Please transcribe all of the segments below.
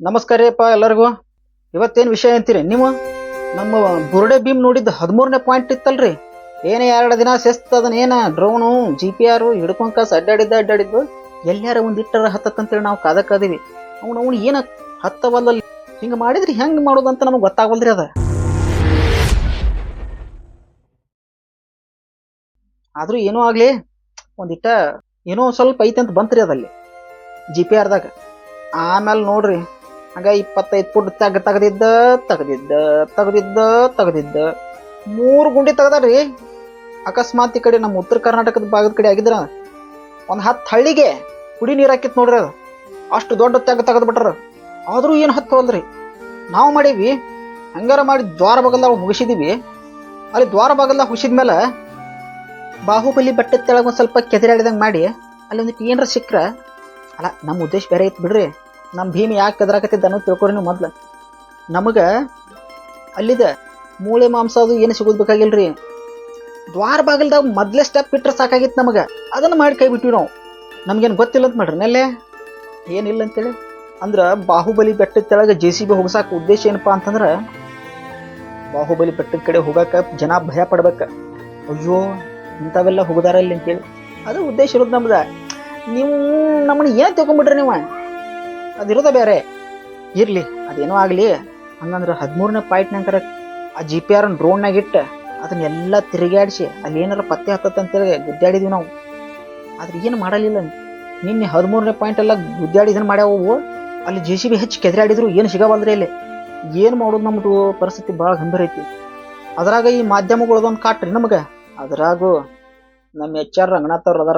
ನಮಸ್ಕಾರ ರೀಪ್ಪ ಎಲ್ಲರಿಗೂ. ಇವತ್ತೇನು ವಿಷಯ ಅಂತೀರಿ ನೀವು? ನಮ್ಮ ಬುರುಡೆ ಭೀಮ್ ನೋಡಿದ್ದು ಹದಿಮೂರನೇ ಪಾಯಿಂಟ್ ಇತ್ತಲ್ರಿ. ಏನೇ ಎರಡು ದಿನ ಸೆಸ್ತ್ ಅದನ್ನ ಏನ ಡ್ರೋನು ಜಿ ಪಿ ಆರು ಹಿಡ್ಕೊಂಡ್ ಕಾಸು ಅಡ್ಡಾಡಿದ್ದ ಅಡ್ಡಾಡಿದ್ದು ಎಲ್ಲಾರ ಒಂದ್ ಇಟ್ಟರ ಹತ್ತಂತೇಳಿ ನಾವು ಕಾದ ಕಾದಿವಿ ಅವ್ನು ಅವ್ನು ಏನ ಹತ್ತವಲ್ಲಲ್ಲಿ ಹಿಂಗೆ ಮಾಡಿದ್ರೆ, ಹೆಂಗೆ ಮಾಡೋದಂತ ನಮಗೆ ಗೊತ್ತಾಗವಲ್ರಿ ಅದ. ಆದ್ರೂ ಏನೂ ಆಗಲಿ ಒಂದಿಟ್ಟ ಏನೋ ಸ್ವಲ್ಪ ಐತೆ ಅಂತ ಬಂತ್ರಿ ಅದಲ್ಲಿ. ಜಿ ಪಿ ಆರ್ದಾಗ ಆಮೇಲೆ ನೋಡ್ರಿ ಹಂಗ ಇಪ್ಪತ್ತೈದು ಫುಟ್ ತೆಗ್ ತೆಗ್ದಿದ್ದ ತೆಗ್ದಿದ್ದ ತೆಗ್ದಿದ್ದ ತೆಗ್ದಿದ್ದ. ಮೂರು ಗುಂಡಿ ತೆಗ್ದಾರ್ರಿ. ಅಕಸ್ಮಾತ್ ಈ ಕಡೆ ನಮ್ಮ ಉತ್ತರ ಕರ್ನಾಟಕದ ಭಾಗದ ಕಡೆ ಆಗಿದ್ರ, ಒಂದು ಹತ್ತು ಹಳ್ಳಿಗೆ ಕುಡಿ ನೀರು ಹಾಕಿತ್ ನೋಡ್ರಿ ಅದು. ಅಷ್ಟು ದೊಡ್ಡ ತೆಗ್ ತೆಗೆದು ಆದ್ರೂ ಏನು ಹತ್ತವಲ್ರಿ ನಾವು ಮಾಡೀವಿ, ಹಂಗಾರ ಮಾಡಿ ದ್ವಾರ ಬಗಲ್ದಾಗ ಮುಗಿಸಿದೀವಿ. ಅಲ್ಲಿ ದ್ವಾರ ಬಾಗಲ್ದಾಗ ಹುಗಿಸಿದ ಮೇಲೆ ಬಾಹುಬಲಿ ಬಟ್ಟೆ ತೆಳಗೆ ಒಂದು ಸ್ವಲ್ಪ ಕೆದರಾಡಿದಂಗೆ ಮಾಡಿ ಅಲ್ಲಿ ಒಂದಿಟ್ಟು ಏನರ ಸಿಕ್ಕರೆ. ಅಲ್ಲ, ನಮ್ಮ ಉದ್ದೇಶ ಬೇರೆ ಇತ್ತು ಬಿಡ್ರಿ. ನಮ್ಮ ಭೀಮಿ ಯಾಕೆ ಕದ್ರಾಕತ್ತಿದ್ದ ಅನ್ನೋದು ತಿಳ್ಕೊರಿ ನೀವು ಮೊದ್ಲು. ನಮಗೆ ಅಲ್ಲಿದ ಮೂಳೆ ಮಾಂಸ ಅದು ಏನು ಸಿಗೋದು ಬೇಕಾಗಿಲ್ರಿ. ದ್ವಾರ ಬಾಗಿಲ್ದಾಗ ಮೊದಲೇ ಸ್ಟೆಪ್ ಇಟ್ಟರೆ ಸಾಕಾಗಿತ್ತು ನಮಗೆ. ಅದನ್ನು ಮಾಡಿ ಕೈ ಬಿಟ್ವಿ ನಾವು. ನಮಗೇನು ಗೊತ್ತಿಲ್ಲ ಅಂತ ಮಾಡ್ರಿ ನೆಲ್ಲೆ. ಏನಿಲ್ಲ ಅಂತೇಳಿ. ಅಂದ್ರೆ ಬಾಹುಬಲಿ ಬೆಟ್ಟದ ಕೆಳಗೆ ಜೆ ಸಿ ಬಿ ಹೋಗ್ಸಾಕ ಉದ್ದೇಶ ಏನಪ್ಪ ಅಂತಂದ್ರೆ ಬಾಹುಬಲಿ ಬೆಟ್ಟದ ಕಡೆ ಹೋಗಕ್ಕೆ ಜನ ಭಯ ಪಡ್ಬೇಕು. ಅಯ್ಯೋ, ಇಂಥವೆಲ್ಲ ಹೋಗದಾರ ಇಲ್ಲಿ ಅಂತೇಳಿ. ಅದು ಉದ್ದೇಶ ಇರೋದು ನಮ್ದ. ನೀವು ನಮ್ಮನ್ನ ಏನು ತಿಳ್ಕೊಂಬಿಟ್ರಿ ನೀವು? ಅದಿರೋದ ಬೇರೆ. ಇರ್ಲಿ, ಅದೇನೋ ಆಗಲಿ. ಹಂಗಂದ್ರೆ ಹದಿಮೂರನೇ ಪಾಯಿಂಟ್ನಂತರ ಆ ಜಿ ಪಿ ಆರ್ ಡ್ರೋನ್ನಾಗ ಇಟ್ಟು ಅದನ್ನೆಲ್ಲ ತಿರುಗಾಡಿಸಿ ಅಲ್ಲಿ ಏನಾರ ಪತ್ತೆ ಹತ್ತತ್ತಂತೇಳಿ ಗುದ್ದಾಡಿದ್ವಿ ನಾವು. ಆದ್ರೆ ಏನು ಮಾಡಲಿಲ್ಲ ನಿನ್ನೆ ಹದಿಮೂರನೇ ಪಾಯಿಂಟ್ ಎಲ್ಲ ಗುದ್ದಾಡಿ ಇದನ್ನ ಮಾಡ್ಯಾವು ಅಲ್ಲಿ ಜೆ ಸಿ ಬಿ ಹೆಚ್ಚು ಕೆದರಾಡಿದ್ರು, ಏನು ಸಿಗವಲ್ರಿ ಇಲ್ಲಿ. ಏನು ಮಾಡೋದು ನಮ್ಮದು ಪರಿಸ್ಥಿತಿ ಭಾಳ ಗಂಭೀರ ಐತಿ. ಅದ್ರಾಗ ಈ ಮಾಧ್ಯಮಗಳದೊಂದು ಕಾಟ್ರಿ ನಮಗೆ. ಅದ್ರಾಗೂ ನಮ್ಮ ಎಚ್ ಆರ್ ರಂಗನಾಥ್ ಅವ್ರು ಅದರ.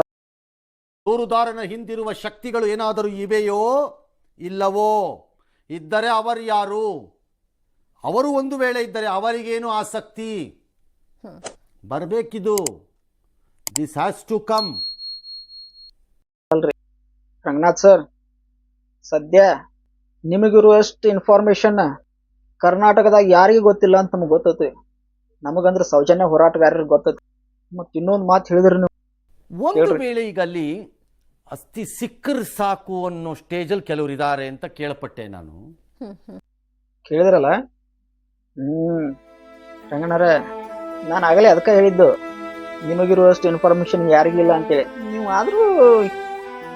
ದೂರುದಾರನ ಹಿಂದಿರುವ ಶಕ್ತಿಗಳು ಏನಾದರೂ ಇವೆಯೋ? ಇಲ್ಲವೋ? ಇದ್ದರೆ ಅವರು ಯಾರು? ಅವರು ಒಂದು ವೇಳೆ ಇದ್ದರೆ ಅವರಿಗೇನು ಆಸಕ್ತಿ? ಬರಬೇಕಿದು. ದಿಸ್ ಹ್ಯಾಸ್ ಟು ಕಮ್ ಅಲ್ರಿ. ರಂಗನಾಥ್ ಸರ್ ಸದ್ಯ ನಿಮಗಿರುವಷ್ಟು ಇನ್ಫಾರ್ಮೇಶನ್ ಕರ್ನಾಟಕದಾಗ ಯಾರಿಗೂ ಗೊತ್ತಿಲ್ಲ ಅಂತ ನಮಗೆ ಗೊತ್ತೈತಿ ನಮಗಂದ್ರೆ ಸೌಜನ್ಯ ಹೋರಾಟಗಾರರಿಗೆ ಗೊತ್ತೈತಿ ಮತ್ತೆ ಇನ್ನೊಂದು ಮಾತು ಹೇಳಿದ್ರು ನೀವು. ಒಂದು. ವೇಳೆ ಈಗ ಅಲ್ಲಿ ಅಸ್ಥಿ ಸಿಕ್ಕರ್ ಸಾಕು ಅನ್ನೋ ಸ್ಟೇಜಲ್ಲಿ ಕೆಲವರು ಇದ್ದಾರೆ ಅಂತ ಕೇಳ್ಪಟ್ಟೆ ನಾನು. ಕೇಳಿದ್ರಲ್ಲ? ಹ್ಮ್. ರಂಗಣ್ಣರ, ನಾನು ಆಗಲೇ ಅದಕ್ಕೆ ಹೇಳಿದ್ದು, ನಿಮಗಿರುವಷ್ಟು ಇನ್ಫಾರ್ಮೇಶನ್ ಯಾರಿಗಿಲ್ಲ ಅಂತೇಳಿ. ನೀವು ಆದರೂ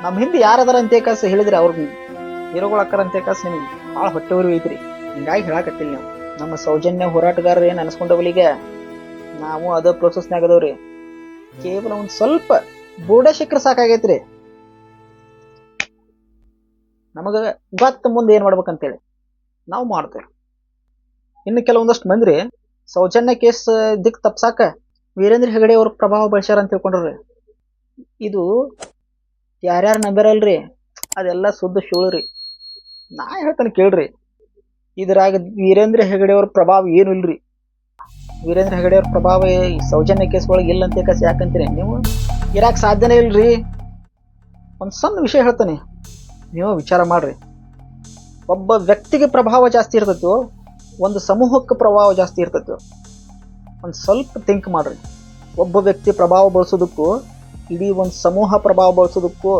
ನಮ್ಮ ಹಿಂದೆ ಯಾರದಾರ ಅಂತ ಕಾಸ ಹೇಳಿದ್ರಿ ಅವ್ರಿಗೆ ಹೀರೋಗಳು ಅಂತ ಕಾಸ ನಿಮ್ಗೆ ಭಾಳ ಹೊಟ್ಟೆವರು ಐತ್ರಿ. ಹಿಂಗಾಗಿ ಹೇಳಾಕತ್ತಿಲ್ಲ ನೀವು. ನಮ್ಮ ಸೌಜನ್ಯ ಹೋರಾಟಗಾರರು ಏನು ಅನ್ಸ್ಕೊಂಡವಲಿಗೆ ನಾವು ಅದ ಪ್ರೊಸೆಸ್ನಾಗ ಅದಾವ್ರಿ. ಕೇವಲ ಒಂದು ಸ್ವಲ್ಪ ಬೂಢ ಸಿಕ್ಕರೆ ಸಾಕಾಗೈತ್ರಿ. ನಮಗೆ ಗೊತ್ತ ಮುಂದೆ ಏನು ಮಾಡ್ಬೇಕಂತೇಳಿ ನಾವು ಮಾಡ್ತೇವೆ. ಇನ್ನು ಕೆಲವೊಂದಷ್ಟು ಮಂದಿ ಸೌಜನ್ಯ ಕೇಸ್ ದಿಕ್ ತಪ್ಸಾಕ ವೀರೇಂದ್ರ ಹೆಗಡೆ ಅವ್ರ ಪ್ರಭಾವ ಬಳಸ್ಯಾರ ಅಂತ ತಿಳ್ಕೊಂಡ್ರಿ ಇದು ಯಾರ್ಯಾರು ನಂಬಿರಲ್ರಿ ಅದೆಲ್ಲ ಸುದ್ದ ಶೂಳ್ರಿ ನಾ ಹೇಳ್ತಾನೆ ಕೇಳ್ರಿ, ಇದ್ರಾಗ ವೀರೇಂದ್ರ ಹೆಗಡೆ ಅವ್ರ ಪ್ರಭಾವ ಏನು ಇಲ್ರಿ? ವೀರೇಂದ್ರ ಹೆಗಡೆ ಅವ್ರ ಪ್ರಭಾವ ಈ ಸೌಜನ್ಯ ಕೇಸ್ ಒಳಗೆ ಇಲ್ಲ ಅಂತ ಯಾಕಂತೀರಿ? ನೀವು ಇರಾಕ್ ಸಾಧ್ಯನೇ ಇಲ್ರಿ? ಒಂದು ಸಣ್ಣ ವಿಷಯ ಹೇಳ್ತಾನೆ. ನೀವು ವಿಚಾರ ಮಾಡ್ರಿ. ಒಬ್ಬ ವ್ಯಕ್ತಿಗೆ ಪ್ರಭಾವ ಜಾಸ್ತಿ ಇರ್ತೈತೋ, ಒಂದು ಸಮೂಹಕ್ಕೆ ಪ್ರಭಾವ ಜಾಸ್ತಿ ಇರ್ತೈತೋ, ಒಂದು ಸ್ವಲ್ಪ ಥಿಂಕ್ ಮಾಡ್ರಿ. ಒಬ್ಬ ವ್ಯಕ್ತಿ ಪ್ರಭಾವ ಬಳಸೋದಕ್ಕೂ, ಇಡೀ ಒಂದು ಸಮೂಹ ಪ್ರಭಾವ ಬಳಸೋದಕ್ಕೂ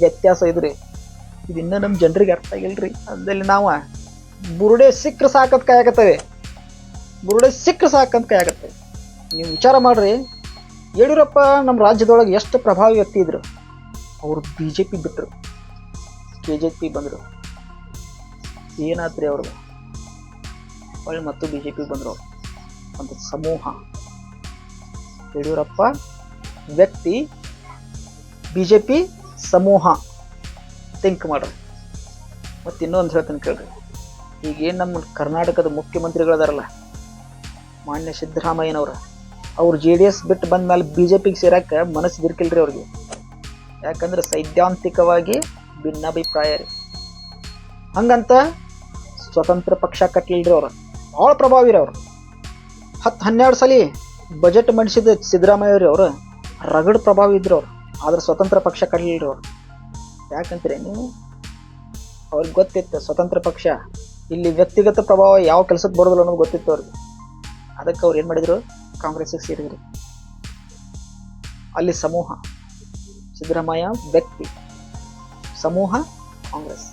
ವ್ಯತ್ಯಾಸ ಇದ್ರಿ. ಇದು ನಮ್ಮ ಜನರಿಗೆ ಅರ್ಥ ಆಗಿಲ್ರಿ. ಅದರಲ್ಲಿ ನಾವು ಬುರುಡೆ ಸಿಕ್ಕರೆ ಸಾಕಂತ ಕಾಯಕತ್ತೇವೆ. ಬುರುಡೆ ಸಿಕ್ಕರೆ ಸಾಕಂತ ಕಾಯಕತ್ತೇವೆ. ನೀವು ವಿಚಾರ ಮಾಡ್ರಿ. ಯಡಿಯೂರಪ್ಪ ನಮ್ಮ ರಾಜ್ಯದೊಳಗೆ ಎಷ್ಟು ಪ್ರಭಾವಿ ವ್ಯಕ್ತಿ ಇದ್ರು. ಅವರು ಬಿ ಜೆ ಪಿ ಬಿಟ್ಟರು ಕೆ ಜೆ ಪಿ ಬಂದರು. ಏನಾತ್ರಿ ಅವ್ರದ್ದು ಹೊಳ್ಳಿ ಮತ್ತು ಬಿ ಜೆ ಪಿ ಬಂದರು. ಒಂದು ಸಮೂಹ. ಯಡಿಯೂರಪ್ಪ, ವ್ಯಕ್ತಿ ಬಿ ಜೆ ಪಿ ಸಮೂಹ. ಥಿಂಕ್ ಮಾಡ್ರಿ. ಮತ್ತು ಇನ್ನೊಂದು ಹೇಳ್ತೀನಿ ಕೇಳ್ರಿ. ಈಗೇನು ನಮ್ಮ ಕರ್ನಾಟಕದ ಮುಖ್ಯಮಂತ್ರಿಗಳದಾರಲ್ಲ? ಮಾನ್ಯ ಸಿದ್ದರಾಮಯ್ಯನವ್ರ. ಅವ್ರು ಜೆ ಡಿ ಎಸ್ ಬಿಟ್ಟು ಬಂದ ಮೇಲೆ ಬಿ ಜೆ ಪಿಗೆ ಸೇರಕ್ಕೆ ಮನಸ್ಸು ಬಿರ್ಕಿಲ್ರಿ ಅವ್ರಿಗೆ. ಯಾಕಂದ್ರೆ ಸೈದ್ಧಾಂತಿಕವಾಗಿ ಭಿನ್ನಾಭಿಪ್ರಾಯ ರೀ. ಹಂಗಂತ ಸ್ವತಂತ್ರ ಪಕ್ಷ ಕಟ್ಲಿಲ್ರಿ ಅವ್ರು. ಭಾಳ ಪ್ರಭಾವಿ ರೀ ಅವರು. ಹತ್ತು ಹನ್ನೆರಡು ಸಲ ಬಜೆಟ್ ಮಂಡಿಸಿದ ಸಿದ್ದರಾಮಯ್ಯ ರೀ ಅವರು. ರಗಡ್ ಪ್ರಭಾವಿ ಇದ್ರು ಅವ್ರು. ಆದ್ರೆ ಸ್ವತಂತ್ರ ಪಕ್ಷ ಕಟ್ಲಿಲ್ರಿ ಅವ್ರು. ಯಾಕಂತೀರಿ ನೀವು? ಅವ್ರಿಗೆ ಗೊತ್ತಿತ್ತು ಸ್ವತಂತ್ರ ಪಕ್ಷ. ಇಲ್ಲಿ ವ್ಯಕ್ತಿಗತ ಪ್ರಭಾವ ಯಾವ ಕೆಲಸಕ್ಕೆ ಬರೋದಿಲ್ಲ ಅನ್ನೋದು ಗೊತ್ತಿತ್ತು ಅವ್ರಿಗೆ. ಅದಕ್ಕೆ ಅವ್ರು ಏನು ಮಾಡಿದ್ರು? ಕಾಂಗ್ರೆಸ್ಸಿಗೆ ಸೇರಿದ್ರು. ಅಲ್ಲಿ ಸಮೂಹ. ಸಿದ್ದರಾಮಯ್ಯ ವ್ಯಕ್ತಿ. ಸಮೂಹ ಕಾಂಗ್ರೆಸ್.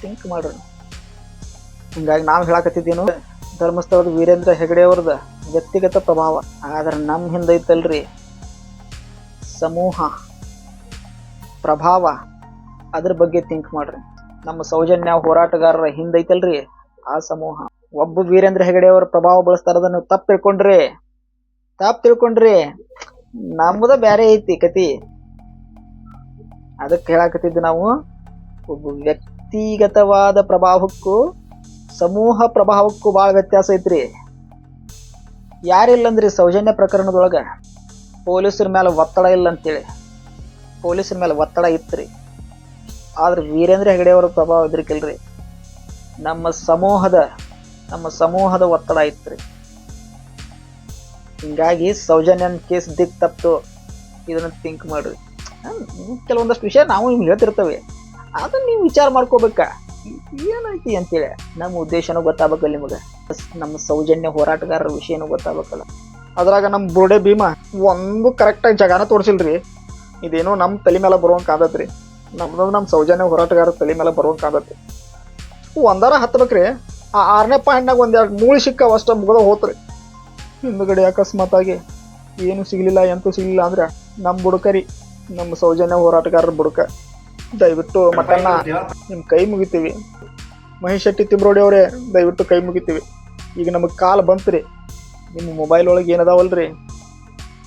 ಥಿಂಕ್ ಮಾಡೋಣ. ಹಿಂಗಾಗಿ ನಾವು ಹೇಳಕತ್ತಿದ್ದೇನು, ಧರ್ಮಸ್ಥಳದ ವೀರೇಂದ್ರ ಹೆಗಡೆ ಅವ್ರದ ವ್ಯಕ್ತಿಗತ ಪ್ರಭಾವ. ಆದ್ರೆ ನಮ್ಮ ಹಿಂದೈತಲ್ರಿ ಸಮೂಹ, ಪ್ರಭಾವ, ಅದ್ರ ಬಗ್ಗೆ ಥಿಂಕ್ ಮಾಡ್ರಿ. ನಮ್ಮ ಸೌಜನ್ಯ ಹೋರಾಟಗಾರರ ಹಿಂದೈತಲ್ರಿ ಆ ಸಮೂಹ. ಒಬ್ಬ ವೀರೇಂದ್ರ ಹೆಗಡೆ ಅವರ ಪ್ರಭಾವ ಬಳಸ್ತಾರದ ನೀವು ತಪ್ಪು ತಿಳ್ಕೊಂಡ್ರಿ. ತಪ್ಪು ತಿಳ್ಕೊಂಡ್ರಿ. ನಮ್ಮದ ಬ್ಯಾರೆ ಐತಿ ಕತಿ. ಅದಕ್ಕೆ ಹೇಳಾಕತ್ತಿದ್ದು ನಾವು ಒಬ್ಬ ವ್ಯಕ್ತಿಗತವಾದ ಪ್ರಭಾವಕ್ಕೂ, ಸಮೂಹ ಪ್ರಭಾವಕ್ಕೂ ಭಾಳ ವ್ಯತ್ಯಾಸ ಐತ್ರಿ. ಯಾರಿಲ್ಲಂದ್ರಿ ಸೌಜನ್ಯ ಪ್ರಕರಣದೊಳಗ? ಪೊಲೀಸರ ಮೇಲೆ ಒತ್ತಡ ಇಲ್ಲ ಅಂತೇಳಿ ಪೊಲೀಸರ ಮೇಲೆ ಒತ್ತಡ ಇತ್ರಿ. ಆದ್ರೆ ವೀರೇಂದ್ರ ಹೆಗಡೆ ಅವರ ಪ್ರಭಾವ ಇದ್ರಿಕಿಲ್ರಿ ನಮ್ಮ ಸಮೂಹದ ನಮ್ಮ ಸಮೂಹದ ಒತ್ತಡ ಇತ್ರಿ. ಹಿಂಗಾಗಿ ಸೌಜನ್ಯನ ಕೇಸ್ ದಿಕ್ ತಪ್ಪು. ಇದನ್ನ ಥಿಂಕ್ ಮಾಡ್ರಿ. ಕೆಲವೊಂದಷ್ಟು ವಿಷಯ ನಾವು ನಿಮ್ಗೆ ಹೇಳ್ತಿರ್ತೇವೆ. ಅದನ್ನ ನೀವು ವಿಚಾರ ಮಾಡ್ಕೋಬೇಕ. ಏನೈತಿ ಅಂತೇಳಿ ನಮ್ಮ ಉದ್ದೇಶನೂ ಗೊತ್ತಾಗಬೇಕಲ್ಲ ನಿಮಗೆ. ನಮ್ಮ ಸೌಜನ್ಯ ಹೋರಾಟಗಾರರ ವಿಷಯನೂ ಗೊತ್ತಾಗಬೇಕಲ್ಲ. ಅದ್ರಾಗ ನಮ್ಮ ಬುರುಡೆ ಭೀಮಾ ಒಂದು ಕರೆಕ್ಟಾಗಿ ಜಗಾನ ತೋರಿಸಿಲ್ರಿ. ಇದೇನೋ ನಮ್ಮ ತಲೆ ಮೇಲೆ ಬರುವಂಗೆ ಕಾದತ್ರಿ. ನಮ್ದು ನಮ್ಮ ಸೌಜನ್ಯ ಹೋರಾಟಗಾರರ ತಲೆ ಮೇಲೆ ಬರುವಂಗೆ ಕಾದತ್ರಿ. ಒಂದಾರ ಹತ್ತಬೇಕ್ರಿ ಆ ಆರನೇ ಪಾಯಿಂಟ್ನಾಗ ಒಂದೆರಡು ಮೂಳಿ ಸಿಕ್ಕಾವ ಅಷ್ಟು ಮುಗಿದ ಹೋತ್ರಿ. ಹಿಂದುಗಡೆ ಅಕಸ್ಮಾತ್ ಆಗಿ ಏನು ಸಿಗಲಿಲ್ಲ, ಎಂತೂ ಸಿಗಲಿಲ್ಲ ಅಂದ್ರೆ ನಮ್ಮ ಬುಡಕರಿ ನಮ್ಮ ಸೌಜನ್ಯ ಹೋರಾಟಗಾರರ ಬುಡಕ. ದಯವಿಟ್ಟು ಮಟನ್ನ ನಿಮ್ಮ ಕೈ ಮುಗಿತೀವಿ. ಮಹೇಶ್ ಶೆಟ್ಟಿ ತಿಮ್ರೋಡಿ ಅವರೇ ದಯವಿಟ್ಟು ಕೈ ಮುಗಿತೀವಿ. ಈಗ ನಮಗೆ ಕಾಲ್ ಬಂತ್ರಿ. ನಿಮ್ಮ ಮೊಬೈಲ್ ಒಳಗೆ ಏನದಾವಲ್ರಿ?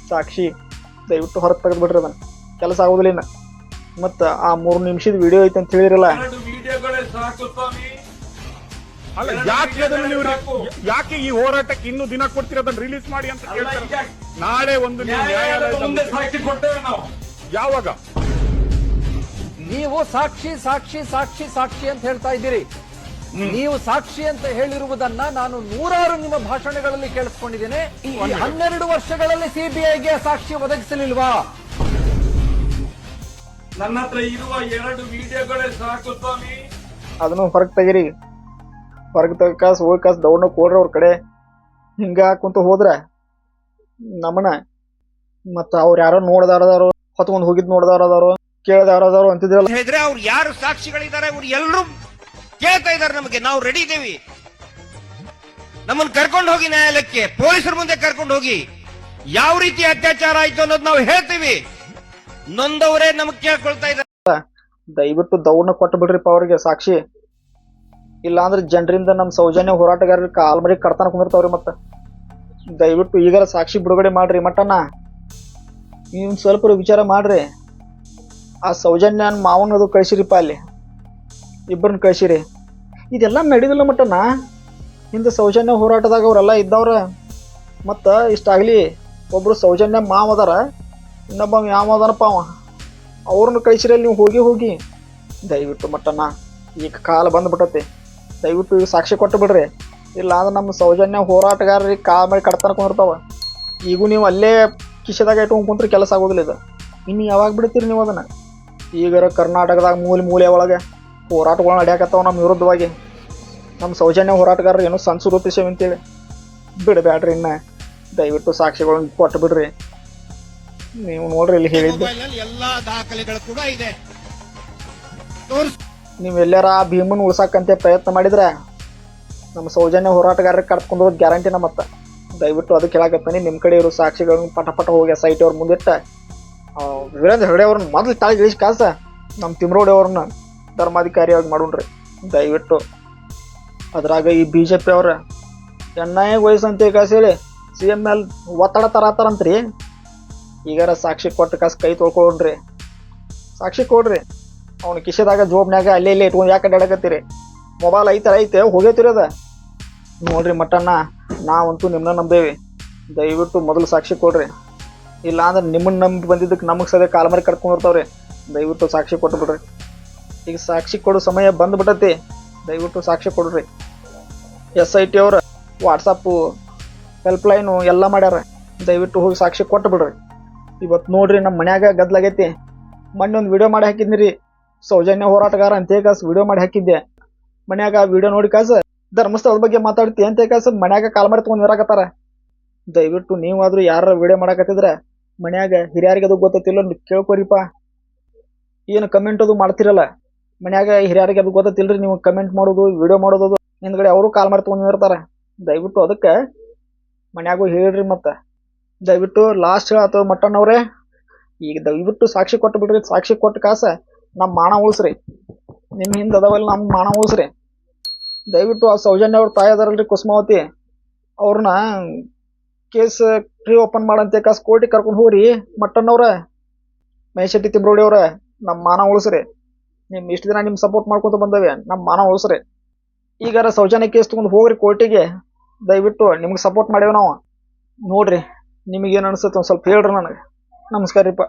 ಸಾಕ್ಷಿ ದಯವಿಟ್ಟು ಹೊರಗೆ ತೆಗೆದ್ಬಿಡ್ರಿ ಅದನ್ನ. ಕೆಲಸ ಆಗೋದಿಲ್ಲ ಇನ್ನ. ಮತ್ತು ಆ ಮೂರು ನಿಮಿಷದ ವಿಡಿಯೋ ಐತೆ ಅಂತ ಹೇಳಿರಲ್ಲ. ಅಲ್ಲ ಯಾಕೆ ಅದನ್ನ ನೀವು ಯಾಕೆ ಈ ಹೋರಾಟಕ್ಕೆ ಇನ್ನೂ ದಿನ ಕೊಡ್ತೀರ ಅದನ್ನ ರಿಲೀಸ್ ಮಾಡಿ ಅಂತ ಕೇಳ್ತಾರೆ? ನಾಳೆ ಒಂದು ನ್ಯಾಯಾಲಯದ ಮುಂದೆ ಸಾಕ್ಷಿ ಕೊಡ್ತೇವೆ ನಾವು. ಯಾವಾಗ? ನೀವು ಸಾಕ್ಷಿ ಸಾಕ್ಷಿ ಸಾಕ್ಷಿ ಸಾಕ್ಷಿ ಅಂತ ಹೇಳ್ತಾ ಇದ್ದೀರಿ. ನೀವು ಸಾಕ್ಷಿ ಅಂತ ಹೇಳಿರುವುದನ್ನ ನಾನು ನೂರಾರು ನಿಮ್ಮ ಭಾಷಣಗಳಲ್ಲಿ ಕೇಳಿಸ್ಕೊಂಡಿದ್ದೇನೆ. ಈ ಹನ್ನೆರಡು ವರ್ಷಗಳಲ್ಲಿ ಸಿಬಿಐಗೆ ಸಾಕ್ಷಿ ಒದಗಿಸಲಿಲ್ವಾ? ನನ್ನ ಹತ್ರ ಇರುವ ಎರಡು ವಿಡಿಯೋಗಳೇ ಸಾಕು ಸ್ವಾಮಿ. ಅದನ್ನು ಹೊರಗೆ ತೆಗೀರಿ. ಹೊರಗೆ ತೆಗ್ಕಾಸ್ ಹೋಗ್ಕಾಸ್ ದೌಡ್ನ ಕೊಡ್ರಿ ಅವ್ರ ಕಡೆ. ಹಿಂಗ ಕುಂತ ಹೋದ್ರ ನಮ್ಮನ ಮತ್ತ ಅವ್ರು ಯಾರೋ ನೋಡ್ದಾರದಾರು ಹೊತ್ಕೊಂಡ್ ಹೋಗಿದ್ ನೋಡ್ದಾರದಾರು ಕೇಳ್ದಾರದಾರು ಅಂತಿದ್ರಲ್ಲ. ಹೇಳಿದ್ರೆ ಅವ್ರು ಯಾರು ಸಾಕ್ಷಿಗಳಿದ್ದಾರೆ ಅವ್ರು ಎಲ್ಲರೂ ಕೇಳ್ತಾ ಇದ್ದಾರೆ ನಮಗೆ ನಾವು ರೆಡಿ ಇದ್ದೇವೆ. ನಮ್ಮನ್ನು ಕರ್ಕೊಂಡು ಹೋಗಿ ನ್ಯಾಯಾಲಯಕ್ಕೆ ಪೊಲೀಸರ ಮುಂದೆ ಕರ್ಕೊಂಡು ಹೋಗಿ ಯಾವ ರೀತಿ ಅತ್ಯಾಚಾರ ಆಯ್ತು ಅನ್ನೋದು ನಾವು ಹೇಳ್ತೀವಿ. ನೊಂದವರೇ ನಮಗೆ ಕೇಳ್ಕೊಳ್ತಾ ಇದ್ದಾರೆ. ದಯವಿಟ್ಟು ದೌಡ್ನ ಕೊಟ್ಟು ಬಿಡ್ರಿಪ್ಪ ಅವ್ರಿಗೆ ಸಾಕ್ಷಿ. ಇಲ್ಲಾಂದ್ರೆ ಜನರಿಂದ ನಮ್ಮ ಸೌಜನ್ಯ ಹೋರಾಟಗಾರರಿಗೆ ಕಾಲ್ಮರಿ ಕಡ್ತಾನ ಕುಂದಿರ್ತಾವ್ರಿ ಮತ್ತ. ದಯವಿಟ್ಟು ಈಗಾರ ಸಾಕ್ಷಿ ಬಿಡುಗಡೆ ಮಾಡ್ರಿ ಮಟ್ಟನ್ನ ನೀವು ಸ್ವಲ್ಪ ವಿಚಾರ ಮಾಡ್ರಿ. ಆ ಸೌಜನ್ಯ ಮಾವನದು ಕಳಿಸಿರಿಪ್ಪ ಅಲ್ಲಿ. ಇಬ್ಬರನ್ನ ಕಳಿಸಿರಿ. ಇದೆಲ್ಲ ನಡೀದಿಲ್ಲ ಮಟ್ಟನ ಹಿಂದೆ ಸೌಜನ್ಯ ಹೋರಾಟದಾಗ ಅವರೆಲ್ಲ ಇದ್ದವ್ರ. ಮತ್ತು ಇಷ್ಟಾಗ್ಲಿ ಒಬ್ರು ಸೌಜನ್ಯ ಮಾವ ಅದಾರ. ಇನ್ನೊಬ್ಬ ಯಾವ ಅದಾರಪ್ಪ ಅವ. ಅವ್ರನ್ನ ಕಳಿಸಿರಿ ನೀವು ಹೋಗಿ ಹೋಗಿ. ದಯವಿಟ್ಟು ಮಟ್ಟನ ಈಗ ಕಾಲ ಬಂದ್ಬಿಟ್ಟತಿ. ದಯವಿಟ್ಟು ಸಾಕ್ಷಿ ಕೊಟ್ಟು ಬಿಡ್ರಿ. ಇಲ್ಲ ಅಂದ್ರೆ ನಮ್ಮ ಸೌಜನ್ಯ ಹೋರಾಟಗಾರರಿಗೆ ಕಾಲ ಮೇಲೆ ಕಡ್ತಾನ ಕುಂದಿರ್ತಾವ. ಈಗೂ ನೀವು ಅಲ್ಲೇ ಕಿಶೆದಾಗ ಇಟ್ಕೊಂಡು ಕುಂತ್ರೆ ಕೆಲಸ ಆಗೋದಿಲ್ಲ ಇದು. ಇನ್ನು ಯಾವಾಗ ಬಿಡ್ತೀರಿ ನೀವು ಅದನ್ನು? ಈಗರ ಕರ್ನಾಟಕದಾಗ ಮೂಲೆ ಮೂಲೆ ಒಳಗೆ ಹೋರಾಟಗಳು ನಡೆಯಕತ್ತಾವ ನಮ್ಮ ವಿರುದ್ಧವಾಗಿ. ನಮ್ಮ ಸೌಜನ್ಯ ಹೋರಾಟಗಾರರು ಏನೋ ಸಣ್ಣ ರೂಪಿಸೇವೆ ಅಂತೇಳಿ ಬಿಡಬೇಡ್ರಿ ಇನ್ನ. ದಯವಿಟ್ಟು ಸಾಕ್ಷಿಗಳನ್ನ ಕೊಟ್ಟು ಬಿಡ್ರಿ. ನೀವು ನೋಡ್ರಿ ಇಲ್ಲಿ ಹೇಳಿದ್ದು. ಎಲ್ಲಾ ದಾಖಲೆಗಳು ಕೂಡ ಇದೆ. ನೀವು ಎಲ್ಲಾರ ಆ ಭೀಮನ್ ಉಳ್ಸಾಕಂತೆ ಪ್ರಯತ್ನ ಮಾಡಿದ್ರೆ ನಮ್ಮ ಸೌಜನ್ಯ ಹೋರಾಟಗಾರರಿಗೆ ಕರ್ಕೊಂಡು ಗ್ಯಾರಂಟಿ ನಮ್ಮತ್ತ ಮತ್ತೆ. ದಯವಿಟ್ಟು ಅದಕ್ಕೆ ಹೇಳಕತ್ತಾನೆ ನಿಮ್ಮ ಕಡೆ ಇರೋ ಸಾಕ್ಷಿಗಳನ್ನ ಪಟ ಪಟ ಹೋಗಿ ಎಸ್ ಐ ಅವ್ರ ಮುಂದಿಟ್ಟ. ವೀರೇಂದ್ರ ಹೆಗಡೆ ಅವ್ರನ್ನ ಮೊದಲು ತಾಳಿ ಇಳಿಸ್ ಕಾಸ. ನಮ್ಮ ತಿಮ್ರೋಡಿ ಅವ್ರನ್ನ ಧರ್ಮಾಧಿಕಾರಿಯಾಗಿ ಮಾಡೋಣ್ರಿ. ದಯವಿಟ್ಟು ಅದ್ರಾಗ ಈ ಬಿ ಜೆ ಪಿ ಅವ್ರ ಐ ವಯಸ್ಸಂತ ಕಾಸು ಹೇಳಿ ಸಿ ಎಂ ಎಲ್ ಒತ್ತಡ ತರತಾರಂತ್ರಿ. ಈಗಾರ ಸಾಕ್ಷಿ ಕೊಟ್ಟು ಕಾಸು ಕೈ ತೊಳ್ಕೊಳ್ರಿ ಸಾಕ್ಷಿ ಕೊಡ್ರಿ. ಅವ್ನ ಕಿಶೆದಾಗ ಜೋಬ್ನ್ಯಾಗ ಅಲ್ಲೇ ಇಲ್ಲೇ ಇಟ್ಕೊಂಡು ಯಾಕೆ ಅಡ್ಡಾಡಕತ್ತೀರಿ ಮೊಬೈಲ್ ಐತೆ ಐತೆ ಹೋಗೇತಿರಿ ಅದ ನೋಡ್ರಿ ಮಟ್ಟಣ್ಣ. ನಾವಂತೂ ನಿಮ್ಮನ್ನ ನಂಬೇವಿ. ದಯವಿಟ್ಟು ಮೊದಲು ಸಾಕ್ಷಿ ಕೊಡ್ರಿ. ಇಲ್ಲ ಅಂದ್ರೆ ನಿಮ್ಮನ್ನ ನಂಬಿ ಬಂದಿದ್ದಕ್ಕೆ ನಮಗೆ ಸದ್ಯ ಕಾಲ್ಮರಿ ಕರ್ಕೊಂಡಿರ್ತಾವ್ರಿ ದಯವಿಟ್ಟು ಸಾಕ್ಷಿ ಕೊಟ್ಟು ಬಿಡ್ರಿ. ಈಗ ಸಾಕ್ಷಿ ಕೊಡೋ ಸಮಯ ಬಂದ್ಬಿಟ್ಟತಿ ದಯವಿಟ್ಟು ಸಾಕ್ಷಿ ಕೊಡ್ರಿ. ಎಸ್ ಐ ಟಿ ಅವ್ರ ವಾಟ್ಸಪ್ಪು ಹೆಲ್ಪ್ಲೈನು ಎಲ್ಲ ಮಾಡ್ಯಾರ. ದಯವಿಟ್ಟು ಹೋಗಿ ಸಾಕ್ಷಿ ಕೊಟ್ಟು ಬಿಡ್ರಿ. ಇವತ್ತು ನೋಡ್ರಿ ನಮ್ಮ ಮನ್ಯಾಗ ಗದ್ಲಾಗೈತಿ ಮೊನ್ನೆ ಒಂದು ವಿಡಿಯೋ ಮಾಡಿ ಹಾಕಿದ್ನಿ ರೀ ಸೌಜನ್ಯ ಹೋರಾಟಗಾರ ಅಂತ ಕಾಸು ವಿಡಿಯೋ ಮಾಡಿ ಹಾಕಿದ್ದೆ. ಮನ್ಯಾಗ ವಿಡಿಯೋ ನೋಡಿ ಕಾಸು ಧರ್ಮಸ್ಥಳದ ಬಗ್ಗೆ ಮಾತಾಡ್ತಿ ಅಂತ ಕಾಸು ಮನ್ಯಾಗ ಕಾಲ್ ಮಾಡಿ ತೊಗೊಂಡ್ ನೀರಾಗತ್ತಾರ ದಯವಿಟ್ಟು ನೀವಾದ್ರೂ ಯಾರ ವಿಡಿಯೋ ಮಾಡಕತ್ತಿದ್ರ ಮನ್ಯಾಗ ಹಿರಿಯರಿಗೆ ಅದು ಗೊತ್ತಿಲ್ಲ ಕೇಳ್ಕೊರಿಪ್ಪ ಏನು ಕಮೆಂಟ್ ಅದು ಮಾಡ್ತಿರಲ್ಲ, ಮನ್ಯಾಗ ಹಿರಿಯರಿಗೆ ಅದು ಗೊತ್ತಿಲ್ರಿ ನೀವು ಕಮೆಂಟ್ ಮಾಡೋದು, ವಿಡಿಯೋ ಮಾಡೋದು ಹಿಂದ್ಗಡೆ ಅವರು ಕಾಲ್ ಮಾಡಿ ತೊಗೊಂಡಿರ್ತಾರೆ ದಯವಿಟ್ಟು ಅದಕ್ಕೆ ಮನ್ಯಾಗೂ ಹೇಳ್ರಿ ಮತ್ತೆ. ದಯವಿಟ್ಟು ಲಾಸ್ಟ್ ಹೇಳತ್ತದ ಮಟ್ಟಣ್ಣವ್ರೆ ಈಗ ದಯವಿಟ್ಟು ಸಾಕ್ಷಿ ಕೊಟ್ಟು ಬಿಡ್ರಿ ಸಾಕ್ಷಿ ಕೊಟ್ಟ ಕಾಸ ನಮ್ಮ ಮಾಣ ಉಳಿಸ್ರಿ. ನಿಮ್ಮ ಹಿಂದೆ ಅದಾವಲ್ಲ ನಮ್ಮ ಮಾನ ಉಳಿಸ್ರಿ. ದಯವಿಟ್ಟು ಆ ಸೌಜನ್ಯ ಅವ್ರ ತಾಯಿ ಅದಾರಲ್ರಿ ಕುಸುಮಾವತಿ. ಅವ್ರನ್ನ ಕೇಸ್ ಪ್ರೀ ಓಪನ್ ಮಾಡಂತೆ, ಕಾಸ್ ಕೋರ್ಟಿಗೆ ಕರ್ಕೊಂಡು ಹೋಗ್ರಿ ಮಟ್ಟಣ್ಣವ್ರ ಮಹೇಶೆಟ್ಟಿ ತಿಬ್ರೋಡಿ ಅವ್ರ ನಮ್ಮ ಮಾನ ಉಳಿಸ್ರಿ. ನಿಮ್ ಇಷ್ಟು ದಿನ ನಿಮ್ ಸಪೋರ್ಟ್ ಮಾಡ್ಕೊಂತ ಬಂದವೆ ನಮ್ಮ ಮಾನ ಉಳಿಸ್ರಿ. ಈಗಾರ ಸೌಜನ್ಯ ಕೇಸ್ ತಗೊಂಡು ಹೋಗ್ರಿ ಕೋರ್ಟಿಗೆ, ದಯವಿಟ್ಟು ನಿಮ್ಗೆ ಸಪೋರ್ಟ್ ಮಾಡೇವೆ ನಾವು. ನೋಡ್ರಿ ನಿಮಗೇನು ಅನ್ಸುತ್ತೆ ಒಂದು ಸ್ವಲ್ಪ ಹೇಳ್ರಿ ನನಗೆ. ನಮಸ್ಕಾರ ರೀಪ್ಪ